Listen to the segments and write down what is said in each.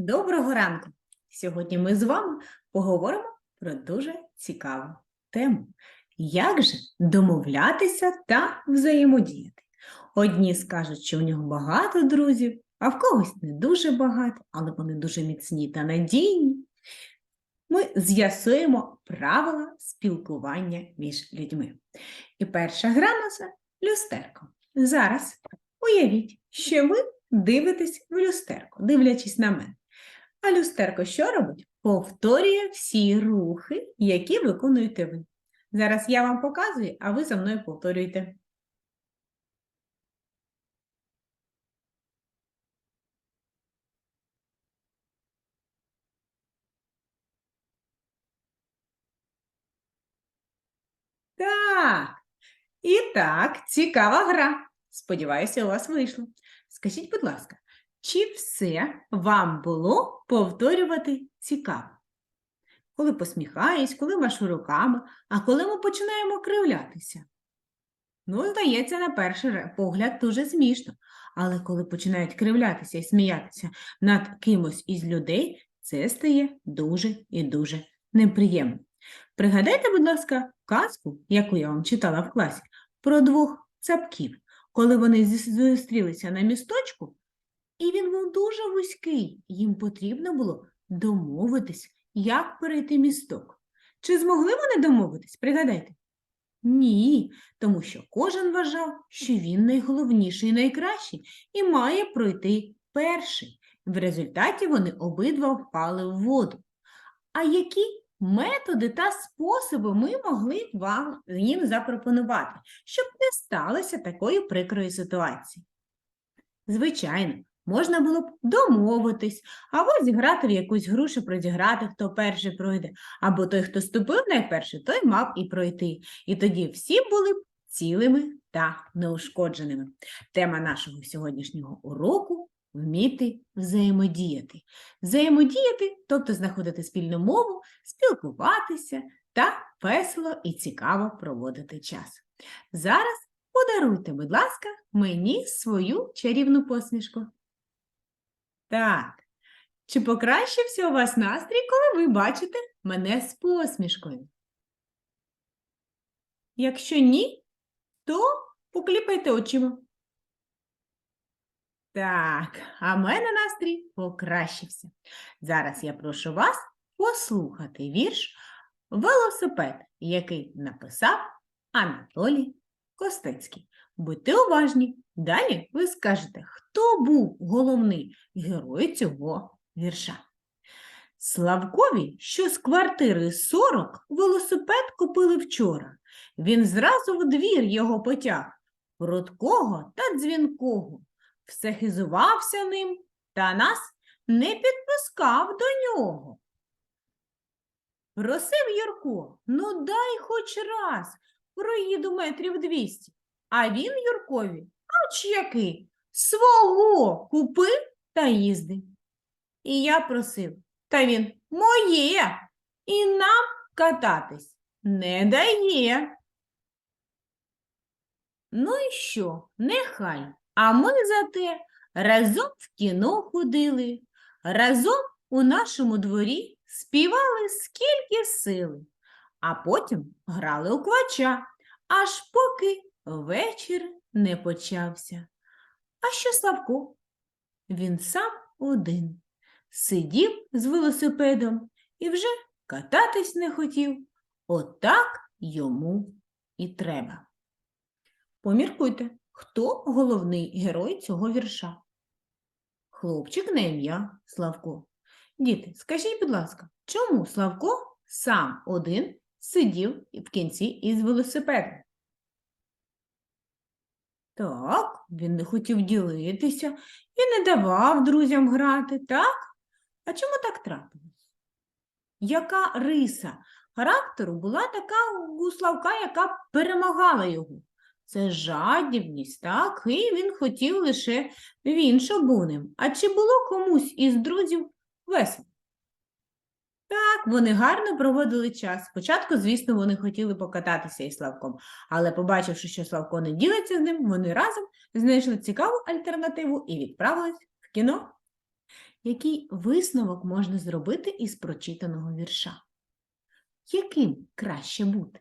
Доброго ранку! Сьогодні ми з вами поговоримо про дуже цікаву тему. Як же домовлятися та взаємодіяти? Одні скажуть, що в нього багато друзів, а в когось не дуже багато, але вони дуже міцні та надійні. Ми з'ясуємо правила спілкування між людьми. І перша гра у нас люстерко. Зараз уявіть, що ви дивитесь в люстерко, дивлячись на мене. А люстерко що робить? Повторює всі рухи, які виконуєте ви. Зараз я вам показую, а ви за мною повторюєте. Так. І так, цікава гра. Сподіваюся, у вас вийшло. Скажіть, будь ласка, чи все вам було повторювати цікаво? Коли посміхаюсь, коли машу руками, а коли ми починаємо кривлятися? Ну, здається, на перший погляд дуже смішно. Але коли починають кривлятися і сміятися над кимось із людей, це стає дуже і дуже неприємно. Пригадайте, будь ласка, казку, яку я вам читала в класі, про двох цапків, коли вони зустрілися на місточку, і він був дуже вузький. Їм потрібно було домовитись, як перейти місток. Чи змогли вони домовитись? Пригадайте? Ні, тому що кожен вважав, що він найголовніший і найкращий і має пройти перший. В результаті вони обидва впали в воду. А які методи та способи ми могли вам їм запропонувати, щоб не сталося такої прикрої ситуації? Звичайно, можна було б домовитись, або зіграти в якусь гру, щоб розіграти, хто перший пройде, або той, хто ступив найперше, той мав і пройти. І тоді всі були б цілими та неушкодженими. Тема нашого сьогоднішнього уроку вміти взаємодіяти. Взаємодіяти, тобто знаходити спільну мову, спілкуватися та весело і цікаво проводити час. Зараз подаруйте, будь ласка, мені свою чарівну посмішку. Так. Чи покращився у вас настрій, коли ви бачите мене з посмішкою? Якщо ні, то покліпайте очима. Так, а мене настрій покращився. Зараз я прошу вас послухати вірш Велосипед, який написав Анатолій Костецький. Будьте уважні. Далі ви скажете, хто був головний герой цього вірша. Славкові, що з квартири 40 велосипед купили вчора. Він зразу в двір його потяг, прудкого та дзвінкого. Все хизувався ним, та нас не підпускав до нього. Просив Юрко, ну дай хоч раз, проїду метрів двісті. А він Юркові, ач який, свого купив та їздив. І я просив, та він моє, і нам кататись не дає. Ну і що, нехай, а ми зате разом в кіно ходили, разом у нашому дворі співали скільки сили, а потім грали у квача, аж поки вечір не почався. А що Славко? Він сам один сидів з велосипедом і вже кататись не хотів. Отак йому і треба. Поміркуйте, хто головний герой цього вірша? Хлопчик на ім'я Славко. Діти, скажіть, будь ласка, чому Славко сам один сидів в кінці із велосипедом? Так, він не хотів ділитися і не давав друзям грати, так? А чому так трапилось? Яка риса характеру була така у Славка, яка перемагала його? Це жадібність, так? І він хотів лише він, щоб був ним. А чи було комусь із друзів весело? Так, вони гарно проводили час. Спочатку, звісно, вони хотіли покататися із Славком, але побачивши, що Славко не ділиться з ним, вони разом знайшли цікаву альтернативу і відправились в кіно. який висновок можна зробити із прочитаного вірша? Яким краще бути?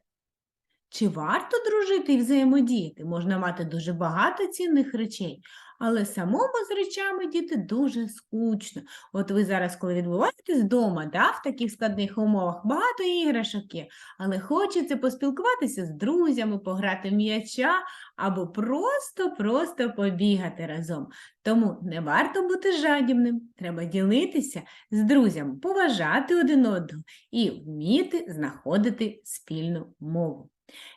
Чи варто дружити і взаємодіяти? Можна мати дуже багато цінних речей, але самому з речами діти дуже скучно. От ви зараз, коли відбуваєтесь вдома, да, в таких складних умовах, багато іграшок є, але хочеться поспілкуватися з друзями, пограти в м'яча або просто-просто побігати разом. Тому не варто бути жадібним, треба ділитися з друзями, поважати один одного і вміти знаходити спільну мову.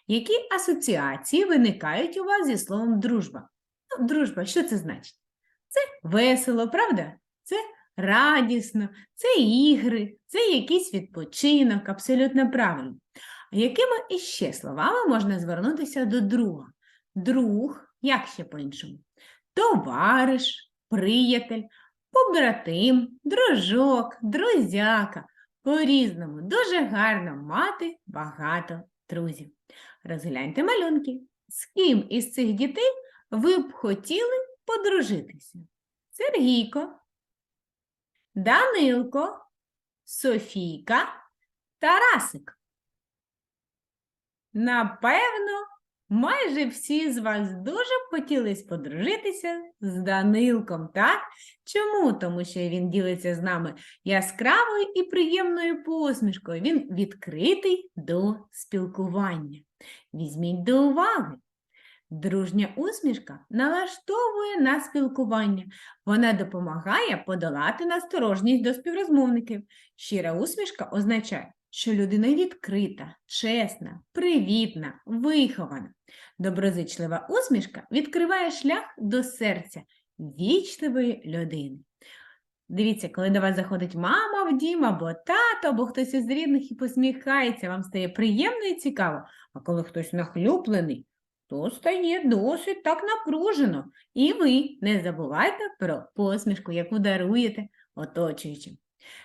Які асоціації виникають у вас зі словом дружба? Ну, дружба, що це значить? Це весело, правда? Це радісно, це ігри, це якийсь відпочинок, абсолютно правильно. А якими іще словами можна звернутися до друга? Друг, як ще по-іншому? Товариш, приятель, побратим, дружок, друзяка. По-різному дуже гарно мати багато друзів. Розгляньте малюнки. З ким із цих дітей ви б хотіли подружитися? Сергійко, Данилко, Софійка, Тарасик. Напевно, майже всі з вас дуже б хотіли подружитися з Данилком, так? Чому? Тому що він ділиться з нами яскравою і приємною посмішкою. Він відкритий до спілкування. Візьміть до уваги. Дружня усмішка налаштовує на спілкування. Вона допомагає подолати насторожність до співрозмовників. Щира усмішка означає, що людина відкрита, чесна, привітна, вихована. Доброзичлива усмішка відкриває шлях до серця вічливої людини. Дивіться, коли до вас заходить мама в дім, або тато, або хтось із рідних і посміхається, вам стає приємно і цікаво. А коли хтось нахлюплений, то стає досить так напружено. І ви не забувайте про посмішку, яку даруєте оточуючим.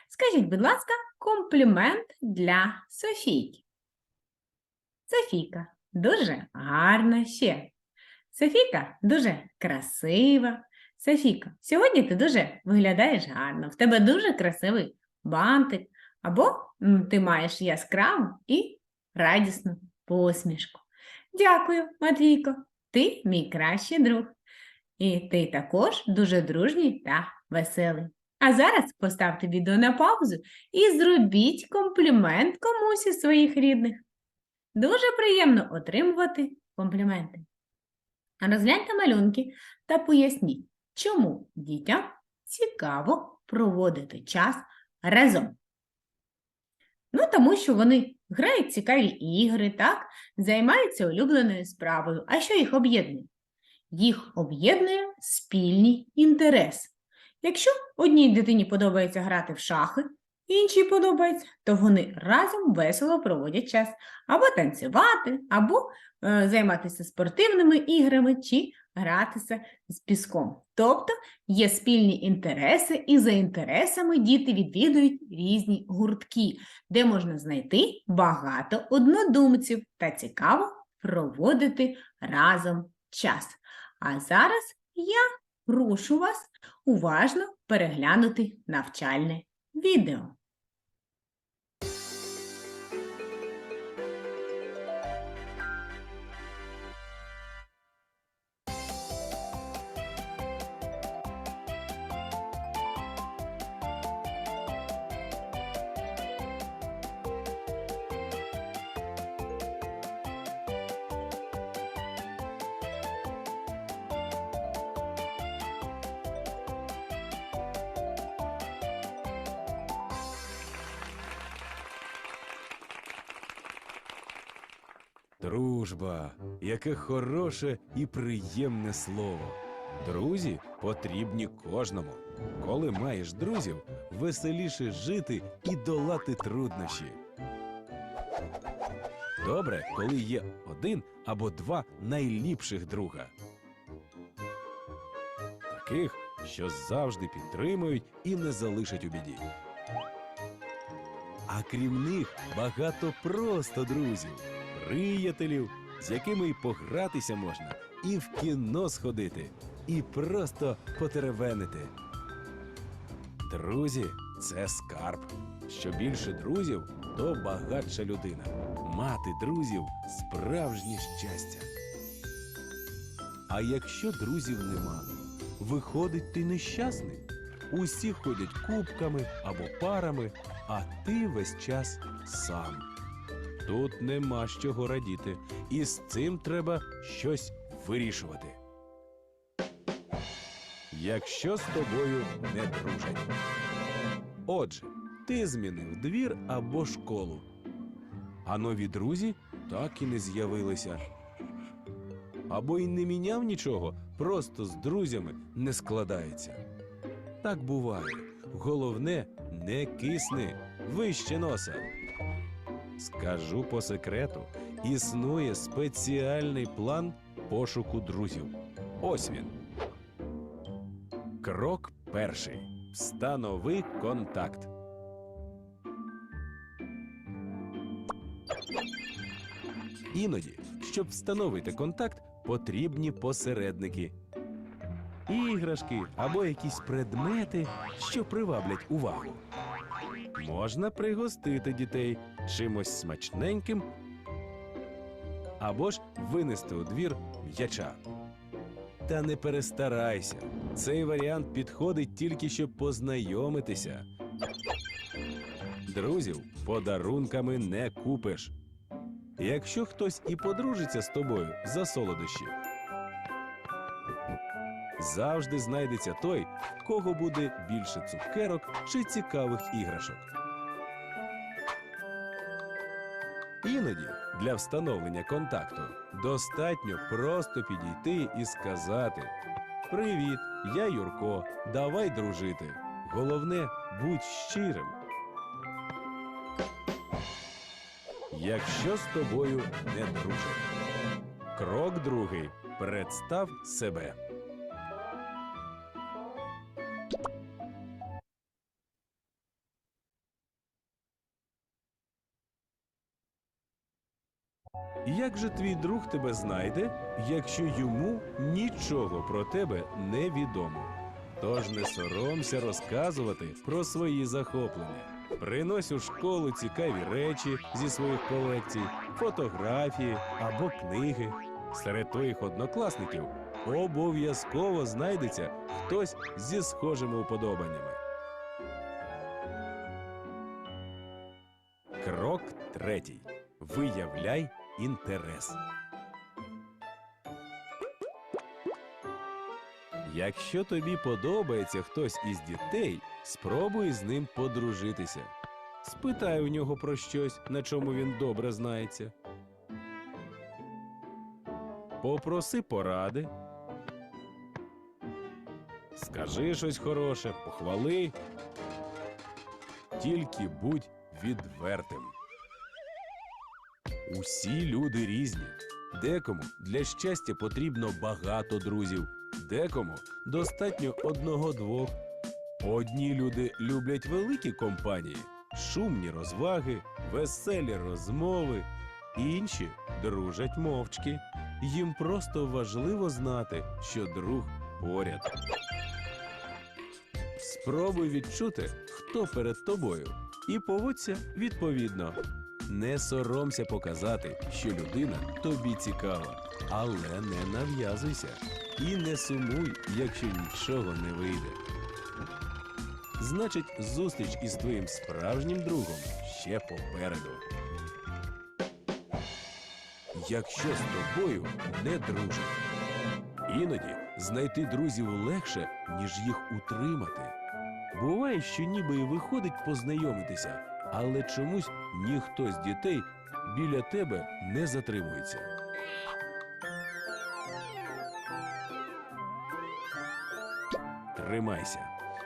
Скажіть, будь ласка, комплімент для Софійки. Софійка дуже гарна ще. Софійка дуже красива. Софійка, сьогодні ти дуже виглядаєш гарно. В тебе дуже красивий бантик, або ти маєш яскраву і радісну посмішку. Дякую, Матвійко, ти мій кращий друг. І ти також дуже дружній та веселий. А зараз поставте відео на паузу і зробіть комплімент комусь із своїх рідних. Дуже приємно отримувати компліменти. Розгляньте малюнки та поясніть, чому дітям цікаво проводити час разом. Ну, тому що вони грають цікаві ігри, так, займаються улюбленою справою. А що їх об'єднує? Їх об'єднує спільний інтерес. Якщо одній дитині подобається грати в шахи, іншій подобається, то вони разом весело проводять час або танцювати, або е, займатися спортивними іграми чи гратися з піском. Тобто є спільні інтереси, і за інтересами діти відвідують різні гуртки, де можна знайти багато однодумців та цікаво проводити разом час. А зараз я прошу вас уважно переглянути навчальне відео. Дружба, яке хороше і приємне слово. Друзі потрібні кожному. Коли маєш друзів, веселіше жити і долати труднощі. Добре, коли є один або два найліпших друга. Таких, що завжди підтримують і не залишать у біді. А крім них багато просто друзів, приятелів, з якими й погратися можна, і в кіно сходити, і просто потеревенити. Друзі це скарб. Що більше друзів, то багатша людина. Мати друзів справжнє щастя. А якщо друзів нема, виходить ти нещасний. Усі ходять кубками або парами, а ти весь час сам. Тут нема з чого радіти, і з цим треба щось вирішувати. Якщо з тобою не дружать. Отже, ти змінив двір або школу, а нові друзі так і не з'явилися. Або й не міняв нічого, просто з друзями не складається. Так буває. Головне, не кисни вище носа. Скажу по секрету, існує спеціальний план пошуку друзів. Ось він. Крок перший. Встанови контакт. Іноді, щоб встановити контакт, потрібні посередники. Іграшки або якісь предмети, що приваблять увагу. Можна пригостити дітей чимось смачненьким або ж винести у двір м'яча. Та не перестарайся. Цей варіант підходить тільки щоб познайомитися. Друзів подарунками не купиш. Якщо хтось і подружиться з тобою за солодощі, завжди знайдеться той, в кого буде більше цукерок чи цікавих іграшок. Іноді для встановлення контакту достатньо просто підійти і сказати: Привіт, я Юрко, давай дружити. Головне, будь щирим. Якщо з тобою не дружать. Крок другий. Представ себе. Твій друг тебе знайде, якщо йому нічого про тебе не відомо? Тож не соромся розказувати про свої захоплення. Принось у школу цікаві речі зі своїх колекцій, фотографії або книги. Серед твоїх однокласників обов'язково знайдеться хтось зі схожими уподобаннями. Крок третій. Виявляй інтерес. Якщо тобі подобається хтось із дітей, спробуй з ним подружитися. Спитай у нього про щось, на чому він добре знається. Попроси поради. Скажи щось хороше, похвали. Тільки будь відвертим. Усі люди різні. Декому для щастя потрібно багато друзів, декому достатньо одного-двох. Одні люди люблять великі компанії, шумні розваги, веселі розмови, інші дружать мовчки. Їм просто важливо знати, що друг поряд. Спробуй відчути, хто перед тобою, і поводься відповідно. Не соромся показати, що людина тобі цікава, але не нав'язуйся і не сумуй, якщо нічого не вийде. Значить, зустріч із твоїм справжнім другом ще попереду. Якщо з тобою не дружать, іноді знайти друзів легше, ніж їх утримати. Буває, що ніби і виходить познайомитися, але чомусь ніхто з дітей біля тебе не затримується. Тримайся.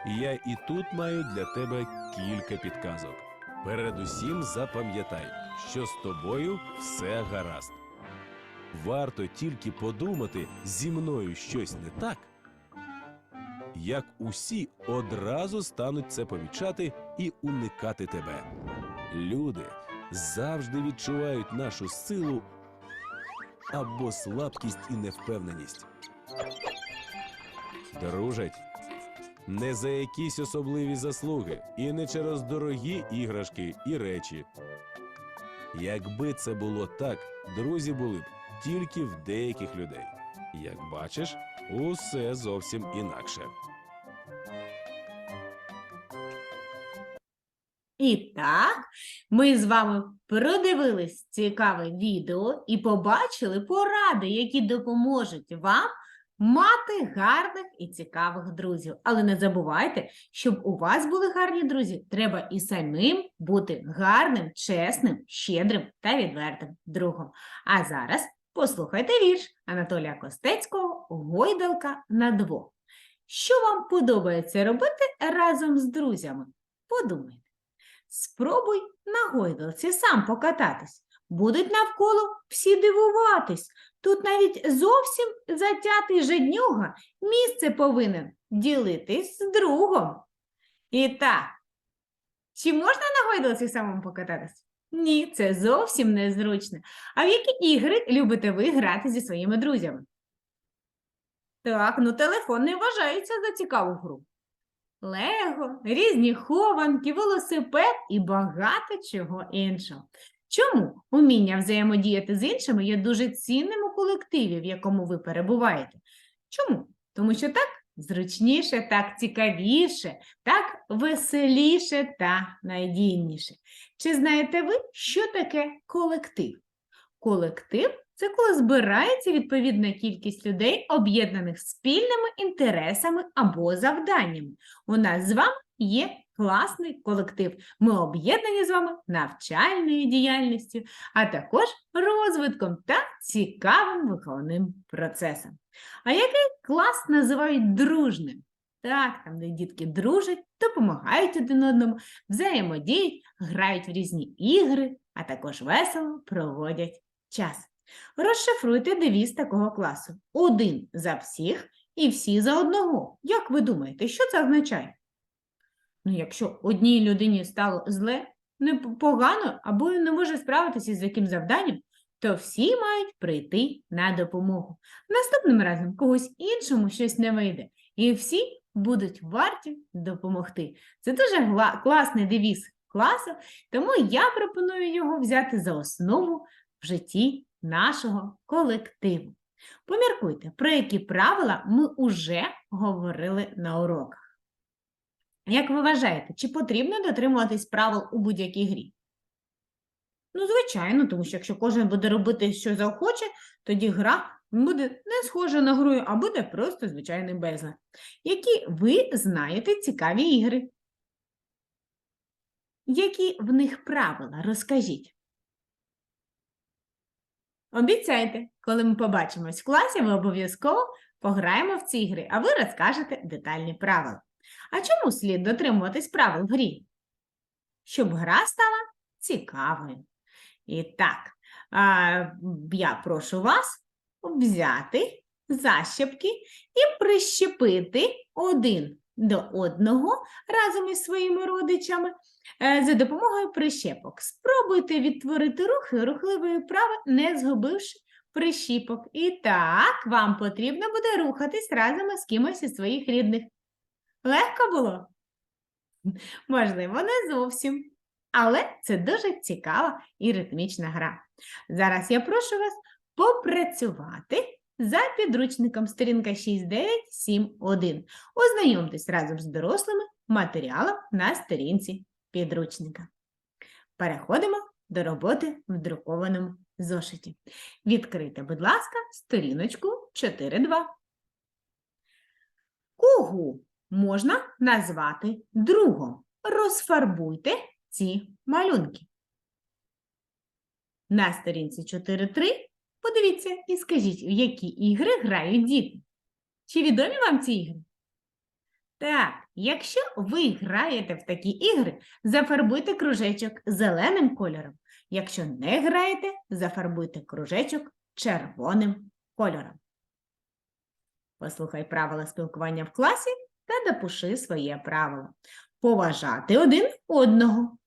Я і тут маю для тебе кілька підказок. Передусім запам'ятай, що з тобою все гаразд. Варто тільки подумати, зі мною щось не так, як усі одразу стануть це помічати і уникати тебе. Люди завжди відчувають нашу силу або слабкість і невпевненість. Дружать Не за якісь особливі заслуги і не через дорогі іграшки і речі. Якби це було так, друзі були б тільки в деяких людей. Як бачиш, усе зовсім інакше. І так, ми з вами продивились цікаве відео і побачили поради, які допоможуть вам мати гарних і цікавих друзів. Але не забувайте, щоб у вас були гарні друзі, треба і самим бути гарним, чесним, щедрим та відвертим другом. А зараз послухайте вірш Анатолія Костецького Гойдалка на двох. Що вам подобається робити разом з друзями? Подумайте. Спробуй на гойдалці сам покататись. Будуть навколо всі дивуватись. Тут навіть зовсім затятий жаднюга місце повинен ділитись з другом. І так, чи можна на гойдалці самому покататись? Ні, це зовсім незручно. А в які ігри любите ви грати зі своїми друзями? Так, ну телефон не вважається за цікаву гру. Лего, різні хованки, велосипед і багато чого іншого. Чому уміння взаємодіяти з іншими є дуже цінним у колективі, в якому ви перебуваєте? Чому? Тому що так зручніше, так цікавіше, так веселіше та надійніше. Чи знаєте ви, що таке колектив? Колектив це коли збирається відповідна кількість людей, об'єднаних спільними інтересами або завданнями. У нас з вами є класний колектив. Ми об'єднані з вами навчальною діяльністю, а також розвитком та цікавим виховним процесом. А який клас називають дружним? Так, там, де дітки дружать, допомагають один одному, взаємодіють, грають в різні ігри, а також весело проводять час. Розшифруйте девіз такого класу. Один за всіх і всі за одного. Як ви думаєте, що це означає? Ну, якщо одній людині стало зле, не п- погано або не може справитися з яким завданням, то всі мають прийти на допомогу. Наступним разом когось іншому щось не вийде, і всі будуть варті допомогти. Це дуже класний девіз класу, тому я пропоную його взяти за основу в житті нашого колективу. Поміркуйте, про які правила ми уже говорили на уроках. Як ви вважаєте, чи потрібно дотримуватись правил у будь-якій грі? Ну, звичайно, тому що якщо кожен буде робити, що захоче, тоді гра буде не схожа на гру, а буде просто звичайний безлад. Які ви знаєте цікаві ігри? Які в них правила? Розкажіть. Обіцяйте, коли ми побачимось в класі, ми обов'язково пограємо в ці ігри, а ви розкажете детальні правила. А чому слід дотримуватись правил в грі? Щоб гра стала цікавою. І так, я прошу вас взяти защепки і прищепити один до одного разом із своїми родичами е, за допомогою прищепок. Спробуйте відтворити рухи рухливої вправи, не згубивши прищіпок. І так, вам потрібно буде рухатись разом із кимось із своїх рідних. Легко було? Можливо, не зовсім. Але це дуже цікава і ритмічна гра. Зараз я прошу вас попрацювати за підручником сторінка 6971. Ознайомтесь разом з дорослими матеріалом на сторінці підручника. Переходимо до роботи в друкованому зошиті. Відкрийте, будь ласка, сторіночку 4.2. Кого можна назвати другом? Розфарбуйте ці малюнки. На сторінці 4.3 подивіться і скажіть, в які ігри грають діти. Чи відомі вам ці ігри? Так, якщо ви граєте в такі ігри, зафарбуйте кружечок зеленим кольором. Якщо не граєте, зафарбуйте кружечок червоним кольором. Послухай правила спілкування в класі та допиши своє правило. Поважати один одного.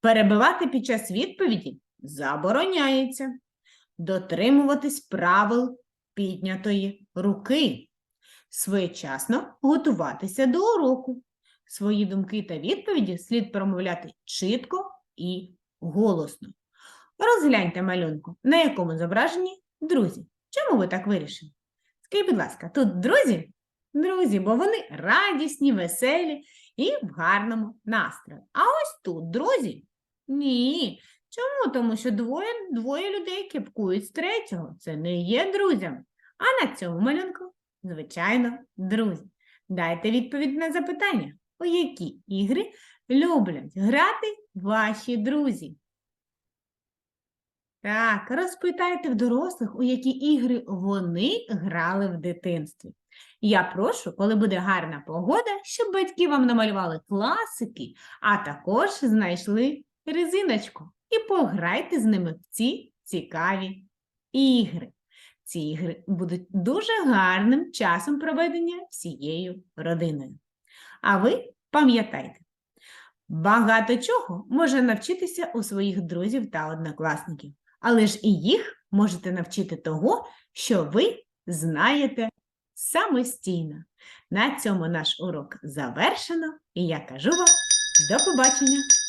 Перебивати під час відповіді забороняється. Дотримуватись правил піднятої руки. своєчасно готуватися до уроку. Свої думки та відповіді слід промовляти чітко і голосно. Розгляньте малюнку, на якому зображені друзі. Чому ви так вирішили? Скажіть, будь ласка, тут друзі? Друзі, бо вони радісні, веселі і в гарному настрої. А ось тут друзі? Ні. Чому? Тому що двоє, двоє людей кипкують з третього. Це не є друзями. А на цьому малюнку, звичайно, друзі. Дайте відповідь на запитання, у які ігри люблять грати ваші друзі. Так, розпитайте в дорослих, у які ігри вони грали в дитинстві. Я прошу, коли буде гарна погода, щоб батьки вам намалювали класики, а також знайшли резиночку і пограйте з ними в ці цікаві ігри. Ці ігри будуть дуже гарним часом проведення всією родиною. А ви пам'ятайте, багато чого може навчитися у своїх друзів та однокласників, але ж і їх можете навчити того, що ви знаєте самостійно. На цьому наш урок завершено, і я кажу вам до побачення!